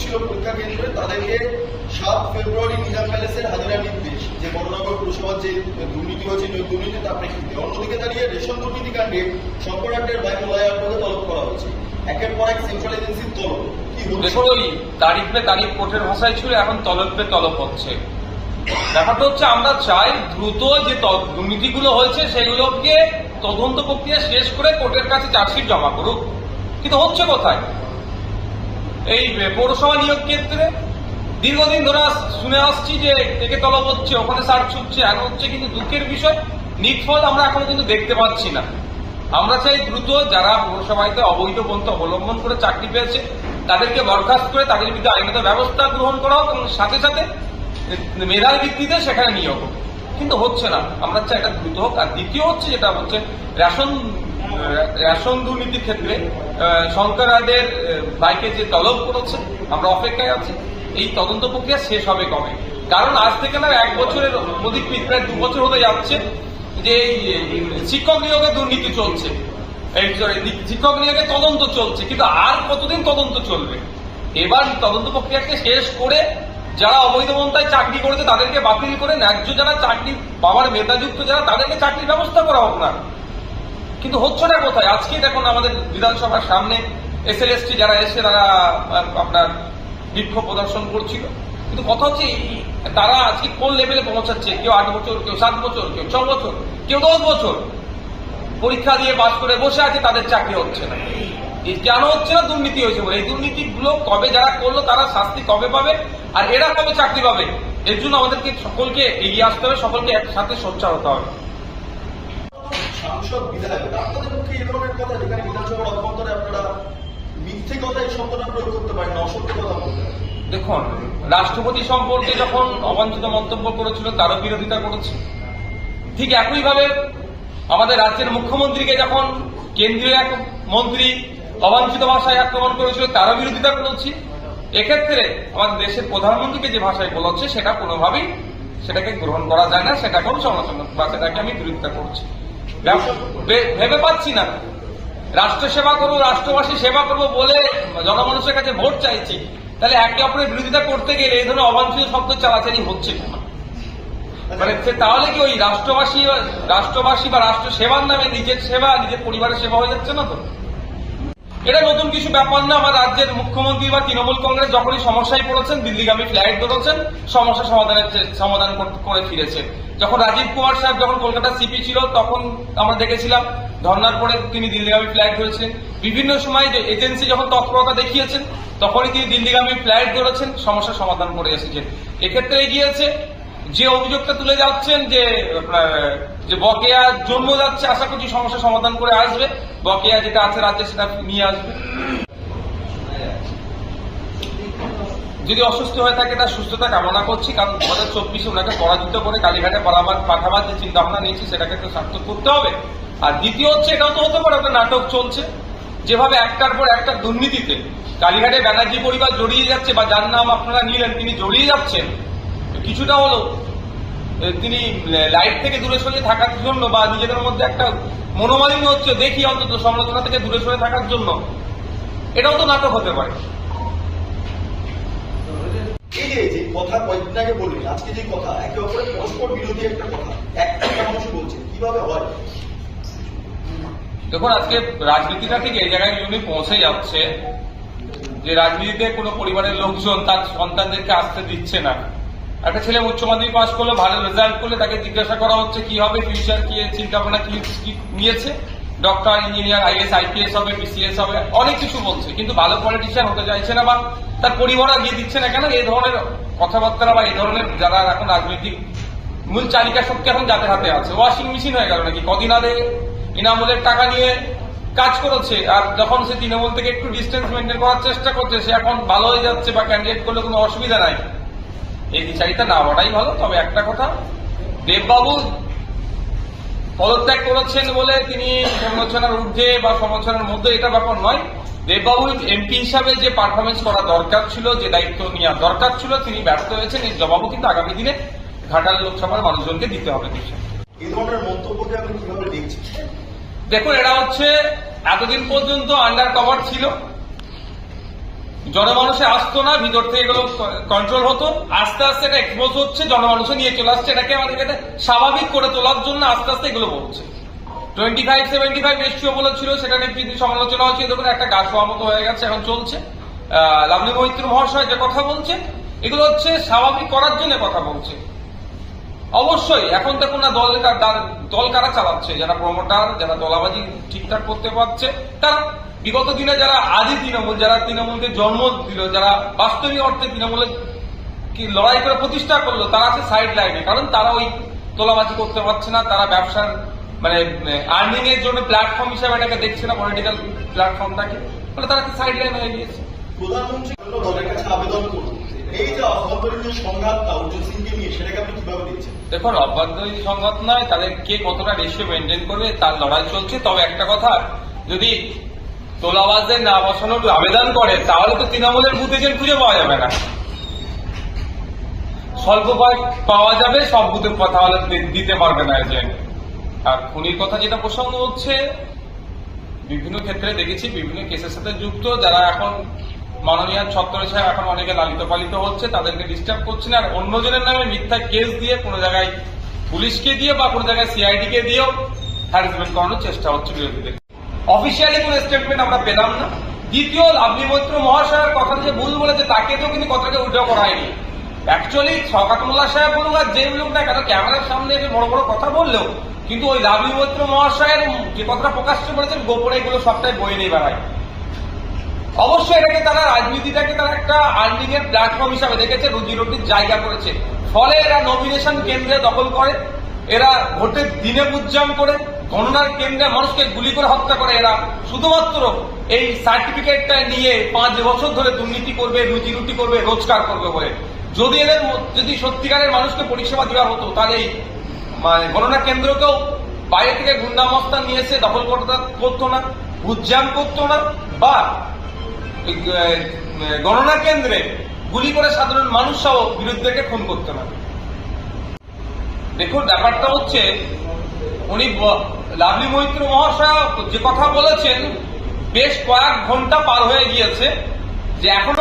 ছিল পরীক্ষা তাদেরকে সাত ফেব্রুয়ারি নিজাম প্যালেসের হাজিরা নির্দেশ। যে বড়নগর পুরসভার যে দুর্নীতি হয়েছে ওই দুর্নীতি তার প্রেক্ষিতে অন্যদিকে দাঁড়িয়ে রেশন দুর্নীতি কাণ্ডে মোলায়ারকে তলব করা হয়েছে। একের পর এক সেন্ট্রাল এজেন্সির তলব। কি তারিখ পে তারিখ কোর্টের ভাষায় ছিল এখন তলব পে তলব হচ্ছে। হচ্ছে আমরা চাই দ্রুত যে দুর্নীতিগুলো হয়েছে, সেগুলোকে তদন্ত প্রক্রিয়া শেষ করে কোর্টের কাছে চার্জশিট জমা করুক। কিন্তু হচ্ছে কোথায়? এই পৌরসভা নিয়োগ ক্ষেত্রে দীর্ঘদিন ধরে শুনে আসছি যে একে তলব হচ্ছে, ওখানে সার্চ হচ্ছে এমন হচ্ছে কিন্তু দুঃখের বিষয় নিটফল আমরা এখনও কিন্তু দেখতে পাচ্ছি না। আমরা চাই দ্রুত যারা পৌরসভাতে অবৈধ পন্থা অবলম্বন করে চাকরি পেয়েছে, তাদেরকে বরখাস্ত করে তাদের বিরুদ্ধে আইনত ব্যবস্থা গ্রহণ করা হোক এবং সাথে সাথে মেধার ভিত্তিতে সেখানে নিয়োগ হোক। কিন্তু হচ্ছে না। আমরা চাই এটা দ্রুত হোক। আর দ্বিতীয় হচ্ছে যেটা হচ্ছে রেশন রেশন দুর্নীতির ক্ষেত্রে আহ, সরকারদের বাইকে যে তলব করেছে আমরা অপেক্ষায় আছি এই তদন্ত প্রক্রিয়া শেষ হবে কবে? কারণ আজ থেকে না এক বছরের অধিক প্রায় দু বছর হতে যাচ্ছে যে শিক্ষক নিয়োগে দুর্নীতি চলছে। শিক্ষক নিয়োগে তদন্ত চলছে কিন্তু আর কতদিন তদন্ত চলবে? এবার তদন্ত প্রক্রিয়াকে শেষ করে যারা অবৈধ পন্থায় চাকরি করেছে তাদেরকে বাতিল করে ন্যায্য যারা চাকরি পাওয়ার মেধাযুক্ত যারা তাদেরকে চাকরির ব্যবস্থা করা হোক না কিন্তু হচ্ছে না কোথায়? আজকে দেখুন আমাদের বিধানসভার সামনে এসএলএসটি যারা এসে তারা আপনার বিক্ষোভ প্রদর্শন করছিল। কিন্তু কথা হচ্ছে তারা আজকে কোন লেভেলে পৌঁছাচ্ছে? কেউ আট বছর, কেউ সাত বছর, কেউ ছ বছর, কেউ দশ বছর। পরীক্ষা দিয়ে পাশ করে বসে আছে, তাদের চাকরি হচ্ছে না। কেন হচ্ছে না? দুর্নীতি হয়েছে বলে। এই দুর্নীতিগুলো কবে যারা করল, তারা শাস্তি কবে পাবে? আর এরা কবে চাকরি পাবে? এর জন্য আমাদেরকে সকলকে এগিয়ে আসতে হবে, সকলকে একসাথে সোচ্চার হতে হবে। সাংসদ বিধায়ক আপনাদের পক্ষে এই ধরনের কথা যেখানে বিধানসভার অভ্যন্তরে আপনারা মিথ্যে কথা এই শব্দটা প্রয়োগ করতে পারেন, অসত্য কথা বলতে দেখুন, রাষ্ট্রপতি সম্পর্কে যখন অবাঞ্ছিত মন্তব্য করেছিল, তারও বিরোধিতা করেছে। ঠিক একইভাবে আমাদের রাজ্যের মুখ্যমন্ত্রীকে যখন কেন্দ্রীয় এক মন্ত্রী অবাঞ্ছিত ভাষায় আক্রমণ করেছিল, তারও বিরোধিতা করেছি। এক্ষেত্রে আমাদের দেশের প্রধানমন্ত্রীকে যে ভাষায় বলা হচ্ছে, সেটা কোনোভাবেই সেটাকে গ্রহণ করা যায় না সেটা সেটাকেও সমালোচনা বা সেটাকে আমি বিরোধিতা করছি। ভেবে পাচ্ছি না। রাষ্ট্র সেবা করব, রাষ্ট্রবাসী সেবা করব বলে জনমানুষের কাছে ভোট চাইছি। তাহলে একে অপরের বিরোধিতা করতে গেলে এই ধরনের অবাঞ্ছিত শব্দ চালাচালি হচ্ছে কেন? মানে তাহলে কি ওই রাষ্ট্রবাসী রাষ্ট্রবাসী বা রাষ্ট্র সেবার নামে নিজের সেবা, নিজের পরিবারের সেবা হয়ে যাচ্ছে না তো? এটা নতুন কিছু ব্যাপার না। আমার রাজ্যের মুখ্যমন্ত্রী বা তৃণমূল কংগ্রেস যখনই সমস্যায় পড়েছেন, দিল্লিগামী ফ্লাইট ধরেছেন, সমস্যা সমাধানের সমাধান করে ফিরেছে। যখন রাজীব কুমার সাহেব যখন কলকাতা সিপি ছিল, তখন আমরা দেখেছিলাম, ধর্নার পরে তিনি দিল্লিগামী ফ্লাইট ধরেছিলেন বিভিন্ন সময় যে এজেন্সি যখন তৎপরতা দেখিয়েছেন, তখনই তিনি দিল্লিগামী ফ্লাইট ধরেছেন, সমস্যা সমাধান করে এসেছেন। এক্ষেত্রে এগিয়েছে যে অভিযোগটা তুলে যাচ্ছেন যে যে বকেয়া জন্ম যাচ্ছে, আশা করছি সমস্যা সমাধান করে আসবে। বকেয়া যেটা আছে রাজ্যে সেটা নিয়ে আসবে। যদি অসুস্থ হয়ে থাকে, তার সুস্থতা কামনা করছি, কারণ দু হাজার চব্বিশে ওনাকে পরাজিত করে কালীঘাটে পালাবার পাঠাবার যে চিন্তা ভাবনা নিয়েছি, সেটাকে তো সার্থক করতে হবে। আর দ্বিতীয় হচ্ছে, এটাও তো হতে পারে, একটা নাটক চলছে। যেভাবে একটার পর একটা দুর্নীতিতে কালীঘাটে ব্যানার্জি পরিবার জড়িয়ে যাচ্ছে, বা যার নাম আপনারা নিলেন, তিনি জড়িয়ে যাচ্ছেন কিছুটা হলো তিনি লাইট থেকে দূরে সরে থাকার জন্য বা নিজেদের মধ্যে একটা মনোমালিন্য হচ্ছে দেখি অন্তত সমালোচনা থেকে দূরে সরে থাকার জন্য। এটাও তো নাটক হতে পারে। এই যে যে কথা কয়েকদিন আগে বললেন আজকে যে কথা একে অপরের পরস্পর বিরোধী একটা কথা একটা মানুষ বলছে কীভাবে হয়? দেখুন আজকে রাজনীতিটা ঠিক এই জায়গায় জন্য পৌঁছে যাচ্ছে যে রাজনীতিতে কোনো পরিবারের লোকজন তার সন্তানদেরকে আসতে দিচ্ছে না একটা ছেলে উচ্চ মাধ্যমিক পাস করলে, ভালো রেজাল্ট করলে তাকে জিজ্ঞাসা করা হচ্ছে কি হবে ফিউচার কি চিন্তা ভাবনা কি নিয়েছে। ডক্টর ইঞ্জিনিয়ার আইএস আইপিএস হবে বিসিএস হবে, অনেক কিছু বলছে, কিন্তু ভালো পলিটিশিয়ান হতে চাইছে না বা তার পরিবার গিয়ে দিচ্ছে না কেন? এই ধরনের কথাবার্তা বা এই ধরনের যারা এখন রাজনৈতিক মূল চালিকা শক্তি এখন যাদের হাতে আছে ওয়াশিং মেশিন হয়ে গেল নাকি? কদিন আগে ইনামুলের টাকা নিয়ে কাজ করেছে, আর যখন সে তৃণমূল থেকে একটু ডিস্টেন্স মেনটেন করার চেষ্টা করছে, সে এখন ভালো হয়ে যাচ্ছে বা ক্যান্ডিডেট করলে কোনো অসুবিধা নাই। এই বিচারিতা না হওয়াটাই ভালো তবে একটা কথা দেববাবু পদত্যাগ করেছেন বলে তিনি সমালোচনার ঊর্ধ্বে বা সমালোচনার মধ্যে এটা ব্যাপার নয়। দেববাবু এমপি হিসাবে যে পারফরমেন্স করা দরকার ছিল যে দায়িত্ব নেওয়া দরকার ছিল তিনি ব্যর্থ হয়েছেন। এই জবাবও কিন্তু আগামী দিনে ঘাটাল লোকসভার মানুষজনকে দিতে হবে। এই ধরনের মন্তব্যকে আপনি কীভাবে দেখছেন? দেখুন এটা হচ্ছে এতদিন পর্যন্ত আন্ডার কভার ছিল। জনমানুষে আসতো না, ভিতর থেকে এগুলো কন্ট্রোল হতো। আস্তে আস্তে এটা এক্সপোজ হচ্ছে, জনমানুষে নিয়ে চলে আসছে। এটাকে আমাদের এটা স্বাভাবিক করে তোলার জন্য আস্তে আস্তে এগুলো বলছে। Twenty five seventy five ratio বলেছিল, সেটা নিয়ে সমালোচনা হচ্ছে দেখুন, একটা গাছ হওয়ার মতো হয়ে গেছে, এখন চলছে। লাভলি মৈত্র মহাশয় যে কথা বলছে, এগুলো হচ্ছে স্বাভাবিক করার জন্য কথা বলছে। অবশ্যই, এখন দেখুন না দল দল কারা চালাচ্ছে, যারা প্রমোটার যারা দলাবাজি ঠিকঠাক করতে পারছে, তারা বিগত দিনে যারা আদি তৃণমূল যারা তৃণমূলকে জন্ম দিল যারা বাস্তবিক অর্থে তৃণমূলের কি লড়াই করে প্রতিষ্ঠা করল তারা আছে সাইড লাইনে কারণ তারা ওই তোলাবাজি করতে পারছে না তারা ব্যবসার মানে আর্নিং এর জন্য প্ল্যাটফর্ম হিসাবে এটাকে দেখছে না পলিটিক্যাল প্ল্যাটফর্মটাকে ফলে তারা সাইড লাইন হয়ে গিয়েছে। প্রধানমন্ত্রী দলের কাছে আবেদন করুন। এই যে অভ্যন্তরীণ সংঘাতটা অর্জুন সিংকে নিয়ে সেটাকে আপনি কীভাবে দেখছেন? দেখুন অভ্যন্তরীণ সংঘাত নয় তাদের কে কতটা রেশিও মেনটেন করবে তার লড়াই চলছে। তবে একটা কথা যদি তোলাবাজদের না বসানোর আবেদন করে, তাহলে তো তৃণমূলের বুথ এজেন্ট খুঁজে পাওয়া যাবে না। স্বল্প পাওয়া যাবে, সব বুথে তাহলে দিতে পারবে না এজেন্ট আর খুনির কথা যেটা প্রসঙ্গ হচ্ছে, বিভিন্ন ক্ষেত্রে দেখেছি, বিভিন্ন কেসের সাথে যুক্ত, যারা এখন মাননীয় ছত্র সাহেব এখন অনেকে লালিত পালিত হচ্ছে, তাদেরকে ডিস্টার্ব করছে না। আর অন্যজনের নামে মিথ্যা কেস দিয়ে কোনো জায়গায় পুলিশকে দিয়ে বা কোনো জায়গায় সিআইডি কে দিয়েও হ্যারাসমেন্ট করানোর চেষ্টা হচ্ছে বিরোধীদের। অফিসিয়ালি কোনো স্টেটমেন্ট আমরা পেলাম না। দ্বিতীয় লাভলি মৈত্র মহাশয়ের কথা যে ভুল বলেছে, তাকে তো কিন্তু কথাকে উল্টো করা হয়নি। অ্যাকচুয়ালি শকাত মোল্লা সাহেব বলুক আর যে বলুক না কেন ক্যামেরার সামনে এসে বড় বড় কথা বললেও, কিন্তু ওই লাভলি মৈত্র মহাশয়ের যে কথাটা প্রকাশ্য করেছেন, গোপনে এগুলো সবটাই বয়ে নিয়ে বেড়ায়। অবশ্যই এটাকে তারা রাজনীতিটাকে তারা একটা আর্নিং এর প্ল্যাটফর্ম হিসাবে দেখেছে, রুজি রুটির জায়গা করেছে। ফলে এরা নমিনেশন কেন্দ্রে দখল করে, এরা ভোটের দিনে উজ্জাম করে গণনার কেন্দ্রে মানুষকে গুলি করে হত্যা করে এরা। শুধুমাত্র এই সার্টিফিকেটটা নিয়ে পাঁচ বছর ধরে দুর্নীতি করবে, রুজি রুটি করবে, রোজগার করবে বলে। যদি এদের যদি সত্যিকারের মানুষকে পরিষেবা দেওয়া হতো, তাহলে মানে গণনা কেন্দ্রকেও বাইরে থেকে গুন্ডামস্তা নিয়ে এসে দখল করতে করতো না উজ্জাম করতো না, বা গণনা কেন্দ্রে গুলি করে সাধারণ মানুষ সহ বিরুদ্ধেকে খুন করতো না। দেখুন, ব্যাপারটা হচ্ছে উনি লাভলি মৈত্র মহাশয় যে কথা বলেছেন, বেশ কয়েক ঘণ্টা পার হয়ে গিয়েছে যে এখনও